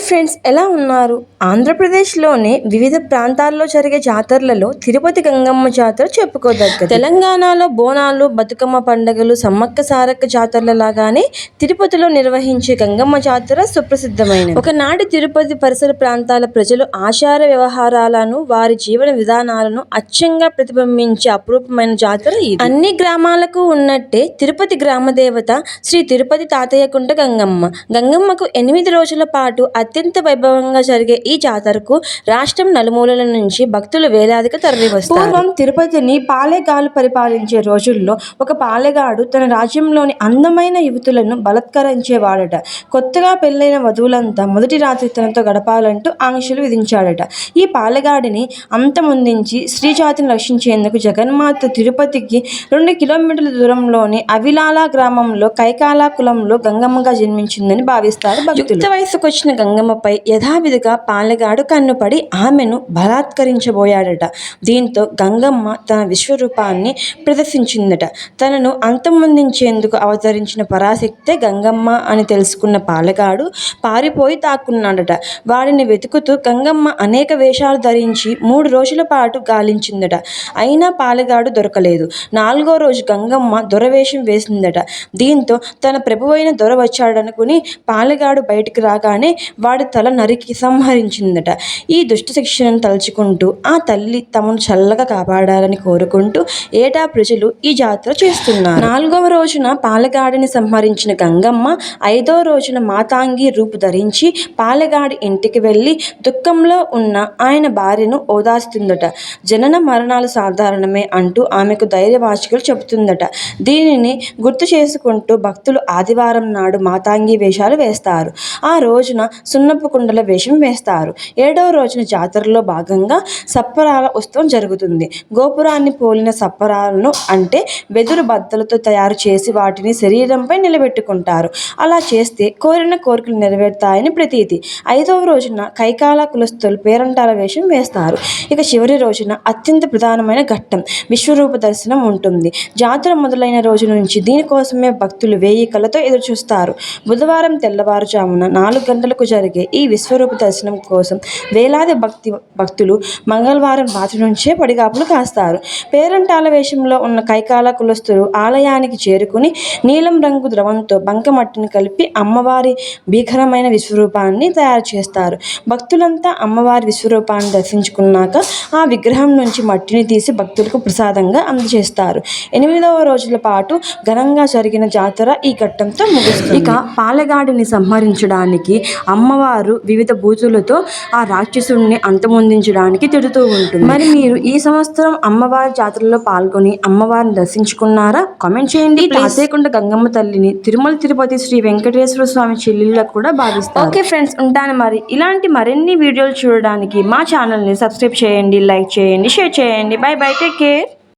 Hi friends ఎలా ఉన్నారు? ఆంధ్రప్రదేశ్లోనే వివిధ ప్రాంతాల్లో జరిగే జాతరలలో తిరుపతి గంగమ్మ జాతర చెప్పుకోదగ్గ తెలంగాణలో బోనాలు బతుకమ్మ పండుగలు సమ్మక్క సారక్క జాతరల లాగానే తిరుపతిలో నిర్వహించే గంగమ్మ జాతర సుప్రసిద్ధమైనది. ఒకనాటి తిరుపతి పరిసర ప్రాంతాల ప్రజలు ఆచార వ్యవహారాలను వారి జీవన విధానాలను అచ్చంగా ప్రతిబింబించే అపురూపమైన జాతర ఇది. అన్ని గ్రామాలకు ఉన్నట్టే తిరుపతి గ్రామ దేవత శ్రీ తిరుపతి తాతయ్యకుంట గంగమ్మ. గంగమ్మకు ఎనిమిది రోజుల పాటు అత్యంత వైభవంగా జరిగే ఈ జాతరకు రాష్ట్రం నలుమూలల నుంచి భక్తులు వేలాదిగా తరలివస్తారు. పూర్వం తిరుపతిని పాలెగాలు పరిపాలించే రోజుల్లో ఒక పాలెగాడు తన రాజ్యంలోని అందమైన యువతులను బలత్కరించేవాడట. కొత్తగా పెళ్ళైన వధువులంతా మొదటి రాత్రి తనతో గడపాలంటూ ఆంక్షలు విధించాడట. ఈ పాలెగాడిని అంతమొందించి స్త్రీజాతిని రక్షించేందుకు జగన్మాత తిరుపతికి రెండు కిలోమీటర్ల దూరంలోని అవిలాల గ్రామంలో కైకాల కులంలో గంగమ్మగా జన్మించిందని భావిస్తారు భక్తులు. యుక్త వయసుకు వచ్చిన గంగమ్మపై యథావిధిగా పాలెగాడు కన్నుపడి ఆమెను బలాత్కరించబోయాడట. దీంతో గంగమ్మ తన విశ్వరూపాన్ని ప్రదర్శించిందట. తనను అంతమొందించేందుకు అవతరించిన పరాశక్తే గంగమ్మ అని తెలుసుకున్న పాలెగాడు పారిపోయి తాక్కున్నాడట. వాడిని వెతుకుతూ గంగమ్మ అనేక వేషాలు ధరించి మూడు రోజుల పాటు గాలించిందట. అయినా పాలెగాడు దొరకలేదు. నాలుగో రోజు గంగమ్మ దొరవేషం వేసిందట. దీంతో తన ప్రభువైన దొర వచ్చాడనుకుని పాలెగాడు బయటికి రాగానే వాడి తల నరికి సంహరించిందట. ఈ దుష్ట శిక్షణను తలుచుకుంటూ ఆ తల్లి తమను చల్లగా కాపాడాలని కోరుకుంటూ ఏటా ప్రజలు ఈ జాతర చేస్తున్నారు. నాలుగవ రోజున పాలగాడిని సంహరించిన గంగమ్మ ఐదో రోజున మాతాంగి రూపు ధరించి పాలగాడి ఇంటికి వెళ్ళి దుఃఖంలో ఉన్న ఆయన భార్యను ఓదార్స్తుందట జనన మరణాలు సాధారణమే అంటూ ఆమెకు ధైర్యవాచికలు చెబుతుందట. దీనిని గుర్తు చేసుకుంటూ భక్తులు ఆదివారం నాడు మాతాంగి వేషాలు వేస్తారు. ఆ రోజున సున్నపు కుండల వేషం వేస్తారు. ఏడవ రోజున జాతరలో భాగంగా సప్పరాల ఉత్సవం జరుగుతుంది. గోపురాన్ని పోలిన సప్పరాలను అంటే వెదురు బద్దలతో తయారు చేసి వాటిని శరీరంపై నిలబెట్టుకుంటారు. అలా చేస్తే కోరిన కోరికలు నెరవేరుతాయని ప్రతీతి. ఐదవ రోజున కైకాల కులస్తులు పేరంటాల వేషం వేస్తారు. ఇక చివరి రోజున అత్యంత ప్రధానమైన ఘట్టం విశ్వరూప దర్శనం ఉంటుంది. జాతర మొదలైన రోజు నుంచి దీనికోసమే భక్తులు వేయి కళ్ళతో ఎదురుచూస్తారు. బుధవారం తెల్లవారుజామున నాలుగు గంటలకు జరిగే ఈ విశ్వరూప దర్శనం కోసం వేలాది భక్తి భక్తులు మంగళవారం రాత్రి నుంచే పడిగాపులు కాస్తారు. పేరంటాల వేషంలో ఉన్న కైకాల కులస్తులు ఆలయానికి చేరుకుని నీలం రంగు ద్రవంతో బంకమట్టిని కలిపి అమ్మవారి భీకరమైన విశ్వరూపాన్ని తయారు చేస్తారు. భక్తులంతా అమ్మవారి విశ్వరూపాన్ని దర్శించుకున్నాక ఆ విగ్రహం నుంచి మట్టిని తీసి భక్తులకు ప్రసాదంగా అందజేస్తారు. ఎనిమిదవ రోజుల పాటు ఘనంగా జరిగిన జాతర ఈ ఘట్టంతో ముగుస్తుంది. ఇక పాలెగాడిని సంహరించడానికి అమ్మ అమ్మవారు వివిధ బూతులతో ఆ రాక్షసుడిని అంతమొందించడానికి తిడుతూ ఉంటుంది. మరి మీరు ఈ సంవత్సరం అమ్మవారి జాతరలో పాల్గొని అమ్మవారిని దర్శించుకున్నారా? కామెంట్ చేయండి. తాతయ్యకుంట గంగమ్మ తల్లిని తిరుమల తిరుపతి శ్రీ వెంకటేశ్వర స్వామి చెల్లెళ్ళ కూడా భావిస్తారు. ఓకే ఫ్రెండ్స్ ఉంటాను మరి. ఇలాంటి మరిన్ని వీడియోలు చూడడానికి మా ఛానల్ని సబ్స్క్రైబ్ చేయండి లైక్ చేయండి షేర్ చేయండి. By bye take care